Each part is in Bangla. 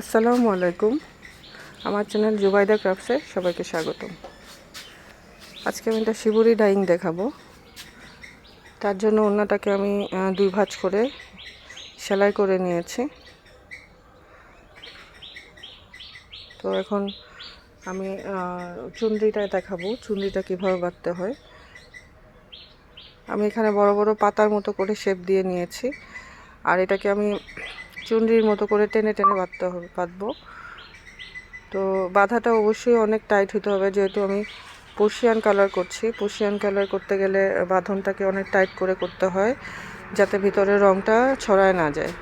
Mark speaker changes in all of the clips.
Speaker 1: আসসালামু আলাইকুম। আমার চ্যানেল জুবাইদা ক্রাফটসে সবাইকে স্বাগতম। আজকে আমি একটা শিবুরি ডাইং দেখাবো। তার জন্য ওনাটাকে আমি দুই ভাঁজ করে সেলাই করে নিয়েছি। তো এখন আমি আহ, দেখাবো চুনরিটা কীভাবে বাঁধতে হয়। আমি এখানে বড় বড় পাতার মতো করে শেপ দিয়ে নিয়েছি। আর এটাকে আমি চুনরির মতো করে টেনে টেনে বাঁধতে হবে, বাঁধবো। তো বাঁধাটা অবশ্যই অনেক টাইট হতে হবে, যেহেতু আমি পর্শিয়ান কালার করছি। পর্শিয়ান কালার করতে গেলে বাঁধনটাকে অনেক টাইট করে করতে হয়, যাতে ভিতরে রঙটা ছড়ায় না যায়।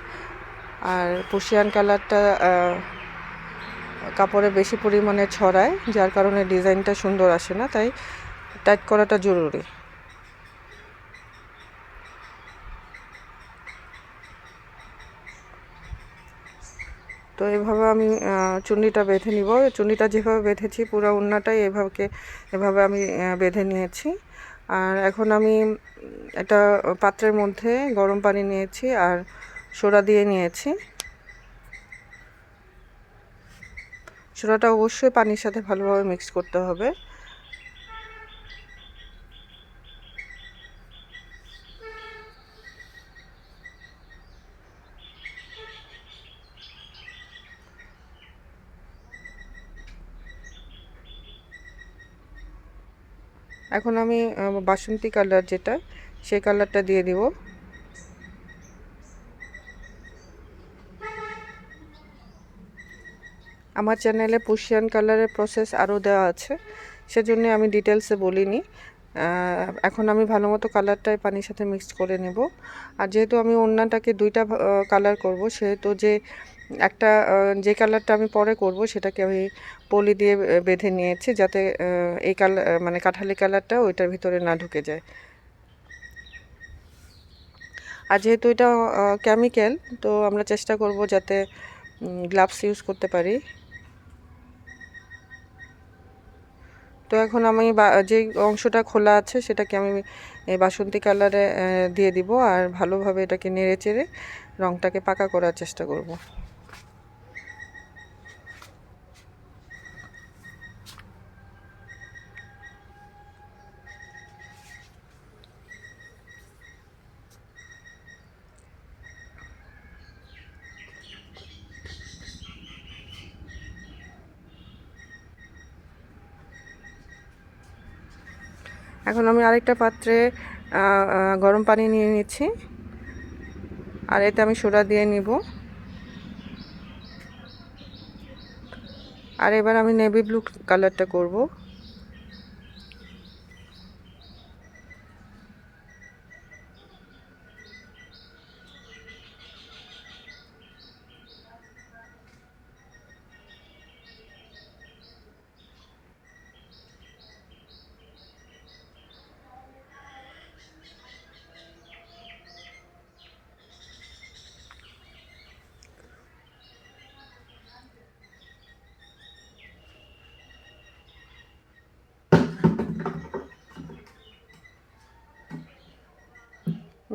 Speaker 1: আর পর্শিয়ান কালারটা কাপড়ে বেশি পরিমাণে ছড়ায়, যার কারণে ডিজাইনটা সুন্দর আসে না, তাই টাইট করাটা জরুরি। তো এভাবে আমি চুন্নিটা বেঁধে নিব। চুন্নিটা যেভাবে বেঁধেছি পুরো উন্নাটাই এভাবে এভাবে আমি বেঁধে নিয়েছি। আর এখন আমি একটা পাত্রের মধ্যে গরম পানি নিয়েছি আর সোডা দিয়ে নিয়েছি। সোডাটা অবশ্যই পানির সাথে ভালোভাবে মিক্স করতে হবে। এখন আমি বাসন্তী কালার যেটা, সেই কালারটা দিয়ে দিব। আমার চ্যানেলে পুশিয়ান কালারের প্রসেস আরও দেওয়া আছে, সেজন্য আমি ডিটেলসে বলিনি। এখন আমি ভালো মতো কালারটাই পানির সাথে মিক্স করে নেব। আর যেহেতু আমি অন্যটাকে দুইটা কালার করব, সেহেতু যে একটা যে কালারটা আমি পরে করব সেটাকে আমি পলি দিয়ে বেঁধে নিয়েছি যাতে এই কালার মানে কাঠালি কালারটা ওইটার ভিতরে না ঢুকে যায়। আর যেহেতু এটা কেমিক্যাল তো আমরা চেষ্টা করব যাতে গ্লাভস ইউজ করতে পারি। তো এখন আমি যে অংশটা খোলা আছে সেটাকে আমি বাসন্তী কালারে দিয়ে দিব আর ভালোভাবে এটাকে নেড়ে চেড়ে রংটাকে পাকা করার চেষ্টা করব। এখন আমি আরেকটা পাত্রে গরম পানি নিয়ে নিচ্ছি। আর এতে আমি সোডা দিয়ে নিব। আর এবার আমি নেভি ব্লু কালারটা করব।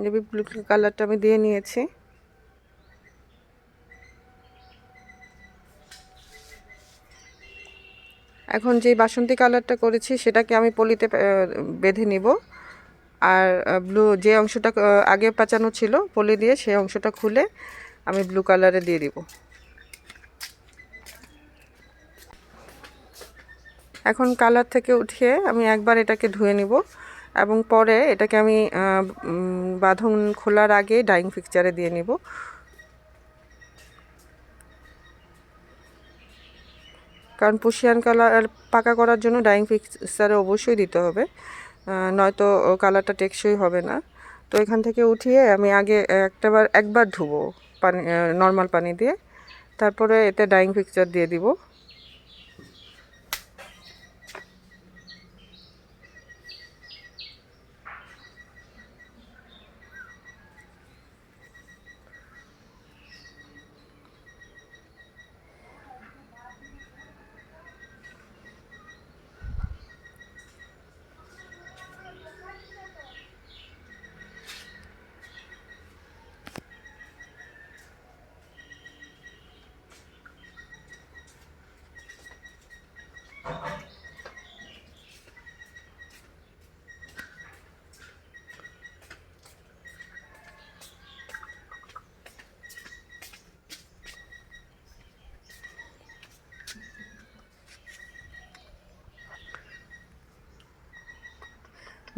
Speaker 1: নেভি ব্লু কালারটা আমি দিয়ে নিয়েছি। এখন যে বাসন্তী কালারটা করেছি, সেটাকে আমি পলিতে বেঁধে নিব। আর ব্লু যে অংশটা আগে পাচানো ছিল, পলি দিয়ে সেই অংশটা খুলে আমি ব্লু কালারে দিয়ে দিব। এখন কালার থেকে উঠিয়ে আমি একবার এটাকে ধুয়ে নিব। এবং পরে এটাকে আমি বাঁধন খোলার আগে ডাইং পিকচারে দিয়ে নিব। কারণ পুশিয়ান কালার পাকা করার জন্য ডাইং পিকচারে অবশ্যই দিতে হবে। নয়তো কালারটা টেকসই হবে না। তো এখান থেকে উঠিয়ে আমি আগে একটাবার, একবার ধুবো পানি নর্মাল পানি দিয়ে। তারপরে এতে ডাইং পিকচার দিয়ে দিব।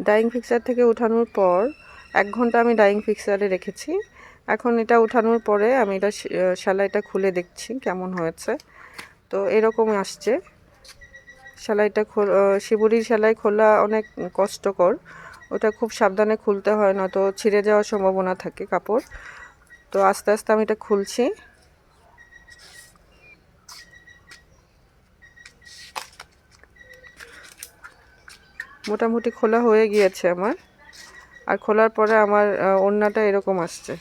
Speaker 1: ডাইং ফিক্সার থেকে উঠানোর পর এক ঘণ্টা আমি ডাইং ফিক্সারে রেখেছি। এখন এটা উঠানোর পরে আমি এটা সেলাইটা খুলে দেখছি কেমন হয়েছে। তো এরকম আসছে। সেলাইটা খোল শিবুরির সেলাই খোলা অনেক কষ্টকর। ওটা খুব সাবধানে খুলতে হয় না তো ছিঁড়ে যাওয়ার সম্ভাবনা থাকে কাপড়। তো আস্তে আস্তে আমি এটা খুলছি। মোটামুটি খোলা হয়ে গিয়েছে আমার। আর খোলার পরে আমার ওড়নাটা এরকম আসছে।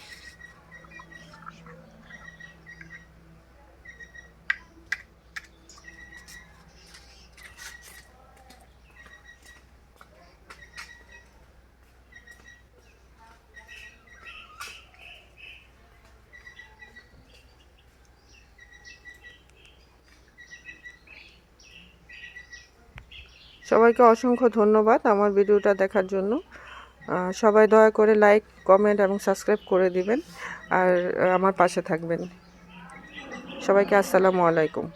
Speaker 1: সবাইকে অসংখ্য ধন্যবাদ আমার ভিডিওটা দেখার জন্য। সবাই দয়া করে লাইক কমেন্ট এবং সাবস্ক্রাইব করে দিবেন। আর আমার পাশে থাকবেন। সবাইকে আসসালামু আলাইকুম।